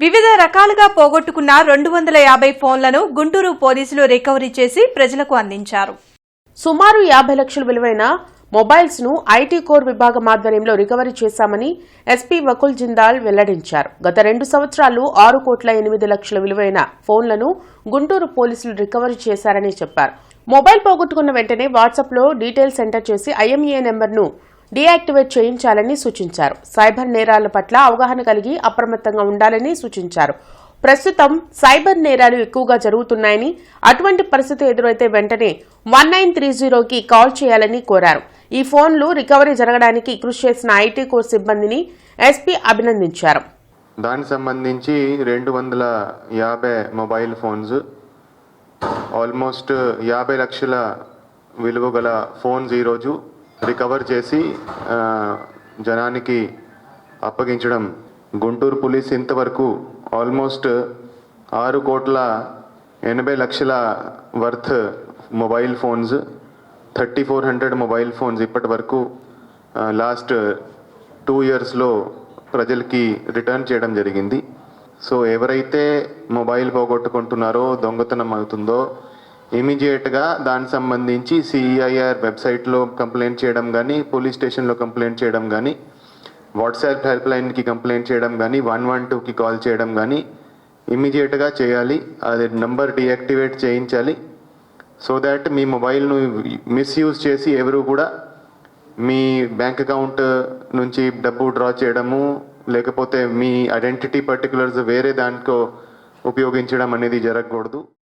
వివిధ రకాలుగా పోగొట్టుకున్న రెండు వందల యాభై ఫోన్లను గుంటూరు పోలీసులు రికవరీ చేసి ప్రజలకు అందించారు. సుమారు యాభై లక్షల విలువైన మొబైల్స్ను ఐటీ కోర్ విభాగం ఆధ్వర్యంలో రికవరీ చేశామని ఎస్పీ వకుల్ జిందాల్ వెల్లడించారు. గత రెండు సంవత్సరాలు ఆరు కోట్ల ఎనిమిది లక్షల విలువైన ఫోన్లను గుంటూరు పోలీసులు రికవరీ చేశారని చెప్పారు. మొబైల్ పోగొట్టుకున్న వెంటనే వాట్సాప్లో డీటెయిల్స్ ఎంటర్ చేసి ఐఎంఏ నెంబర్ను డీయాక్టివేట్ చేయించాలని సూచించారు. సైబర్ నేరాల పట్ల అవగాహన కలిగి అప్రమత్తంగా ఉండాలని సూచించారు. ప్రస్తుతం సైబర్ నేరాలు ఎక్కువగా జరుగుతున్నాయని అటువంటి పరిస్థితి ఎదురైతే వెంటనే వన్ నైన్ త్రీ జీరోకి కాల్ చేయాలని కోరారు. ఈ ఫోన్లు రికవరీ జరగడానికి కృషి చేసిన ఐటీ కోర్ సిబ్బందిని ఎస్పీ అభినందించారు. దానికి సంబంధించి రెండు వందల యాభై మొబైల్ ఫోన్స్ ఆల్మోస్ట్ యాభై లక్షల విలువ గల ఫోన్స్ ఈరోజు రికవర్ చేసి జనానికి అప్పగించడం. గుంటూరు పోలీస్ ఇంతవరకు ఆల్మోస్ట్ ఆరు కోట్ల ఎనభై లక్షల worth mobile phones thirty four hundred mobile phones ఇప్పటి వరకు లాస్ట్ టూ ఇయర్స్లో ప్రజలకి రిటర్న్ చేయడం జరిగింది. సో ఎవరైతే మొబైల్ పోగొట్టుకుంటున్నారో దొంగతనం అవుతుందో ఇమీడియట్గా దానికి సంబంధించి సిఐఆర్ వెబ్సైట్లో కంప్లైంట్ చేయడం కానీ పోలీస్ స్టేషన్లో కంప్లైంట్ చేయడం కానీ వాట్సాప్ హెల్ప్ లైన్కి కంప్లైంట్ చేయడం కానీ వన్ వన్ టూకి కాల్ చేయడం కానీ ఇమీడియట్గా చేయాలి. అది నంబర్ డియాక్టివేట్ చేయించాలి. సో దాట్ మీ మొబైల్ను మిస్యూజ్ చేసి ఎవరు కూడా మీ బ్యాంక్ అకౌంట్ నుంచి డబ్బు డ్రా చేయడము లేకపోతే మీ ఐడెంటిటీ పర్టికులర్స్ వేరే దానికో ఉపయోగించడం అనేది జరగకూడదు.